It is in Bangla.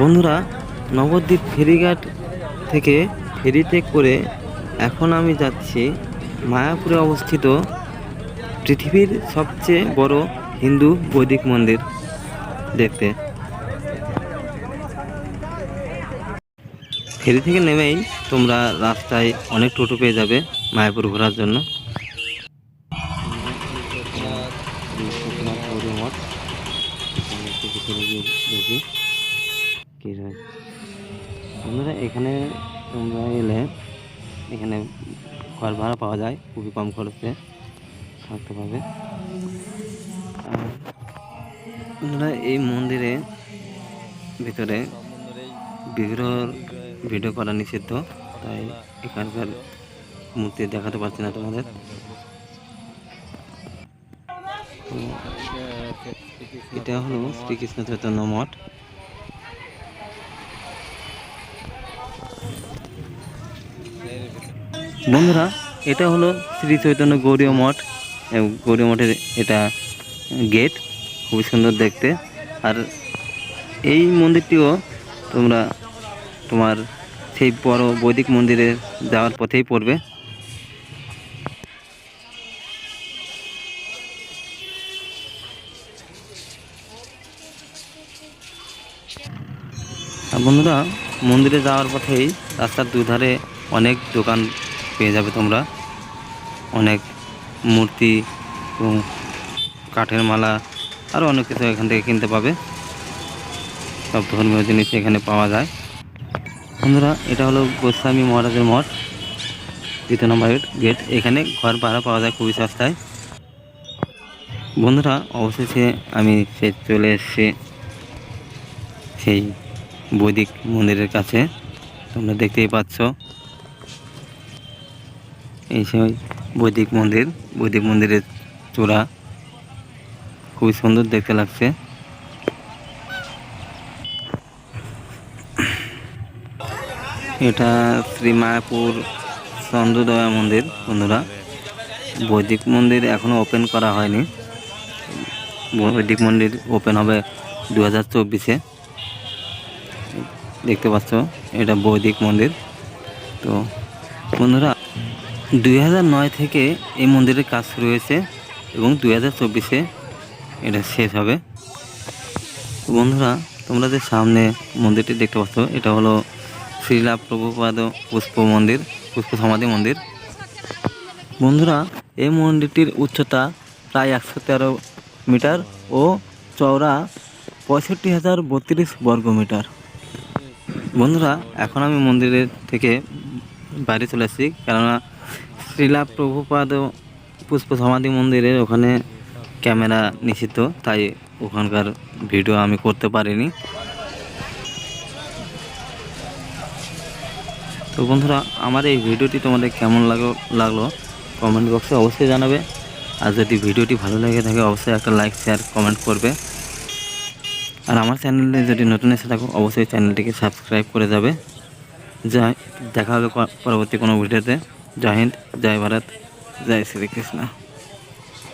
বন্ধুরা, নবদ্বীপ ফেরিঘাট থেকে ফেরিতে করে এখন আমি যাচ্ছি মায়াপুরে অবস্থিত পৃথিবীর সবচেয়ে বড় হিন্দু বৈদিক মন্দির দেখতে। ফেরি থেকে নেমেই তোমরা রাস্তায় অনেক টোটো পেয়ে যাবে মায়াপুর ঘোরার জন্য। কি হয় বন্ধুরা, এখানে তোমরা এলে এখানে ঘর ভাড়া পাওয়া যায়, খুবই কম খরচে থাকতে পারবে আর এই মন্দিরে ভিতরে বিগ্রহ ভিডিও করা নিষিদ্ধ, তাই এখানকার মূর্তি দেখাতে পারছি না তোমাদের। এটা হলো শ্রীকৃষ্ণ চৈতন্য মঠ। বন্ধুরা, এটা হলো শ্রী চৈতন্য গৌরীয় মঠ। গৌরীয় মঠের এটা গেট, খুবই সুন্দর দেখতে। আর এই মন্দিরটিও তোমরা, তোমার সেই বড় বৈদিক মন্দিরে যাওয়ার পথেই পড়বে। বন্ধুরা, মন্দিরে যাওয়ার পথেই রাস্তার দুধারে অনেক দোকান পেয়ে যাবে তোমরা। অনেক মূর্তি এবং কাঠের মালা আরও অনেক কিছু এখান থেকে কিনতে পাবে। সব ধর্মীয় জিনিস এখানে পাওয়া যায়। বন্ধুরা, এটা হলো গোস্বামী মহারাজের মঠ। দ্বিতীয় নম্বর গেট। এখানে ঘর ভাড়া পাওয়া যায় খুবই সস্তায়। বন্ধুরা, অবশেষে আমি সে চলে এসেছি সেই বৈদিক মন্দিরের কাছে। তোমরা দেখতেই পাচ্ছ। এই সেই বৈদিক মন্দির, বৈদিক মন্দিরের চূড়া। খুবই সুন্দর দেখতে লাগছে। এটা শ্রী মায়াপুর চন্দ্রদয়া মন্দির, বন্ধুরা। বৈদিক মন্দির এখনও ওপেন করা হয়নি। বৈদিক মন্দির ওপেন হবে দু হাজার চব্বিশে। দেখতে পাচ্ছ, এটা বৈদিক মন্দির। তো, বন্ধুরা দুই নয় থেকে এই মন্দিরের কাজ শুরু হয়েছে এবং দুই হাজার চব্বিশে এটা শেষ হবে। বন্ধুরা, তোমরা যে সামনে মন্দিরটি দেখতে পাচ্ছ, এটা হলো শ্রীলা প্রভুপাদ পুষ্প মন্দির, পুষ্প সমাধি মন্দির। বন্ধুরা, এই মন্দিরটির উচ্চতা প্রায় একশো তেরো মিটার ও চওড়া পঁয়ষট্টি হাজার বত্রিশ বর্গ মিটার। বন্ধুরা, এখন আমি মন্দিরের থেকে বাইরে চলে আসছি, কেননা শ্রীলা প্রভুপাদ পুষ্প সমাধি মন্দিরের ওখানে ক্যামেরা নিষিদ্ধ, তাই ওখানকার ভিডিও আমি করতে পারিনি। তো বন্ধুরা, আমার এই ভিডিওটি তোমাদের কেমন লাগল লাগল কমেন্ট বক্সে অবশ্যই জানাবে। আর যদি ভিডিওটি ভালো লেগে থাকে, অবশ্যই একটা লাইক শেয়ার কমেন্ট করবে। আর আমার চ্যানেলে যদি নতুন এসে থাকো, অবশ্যই চ্যানেলটিকে সাবস্ক্রাইব করে যাবে। যা দেখা হবে পরবর্তী কোনো ভিডিওতে। जय हिंद जय भारत जय श्री कृष्णा।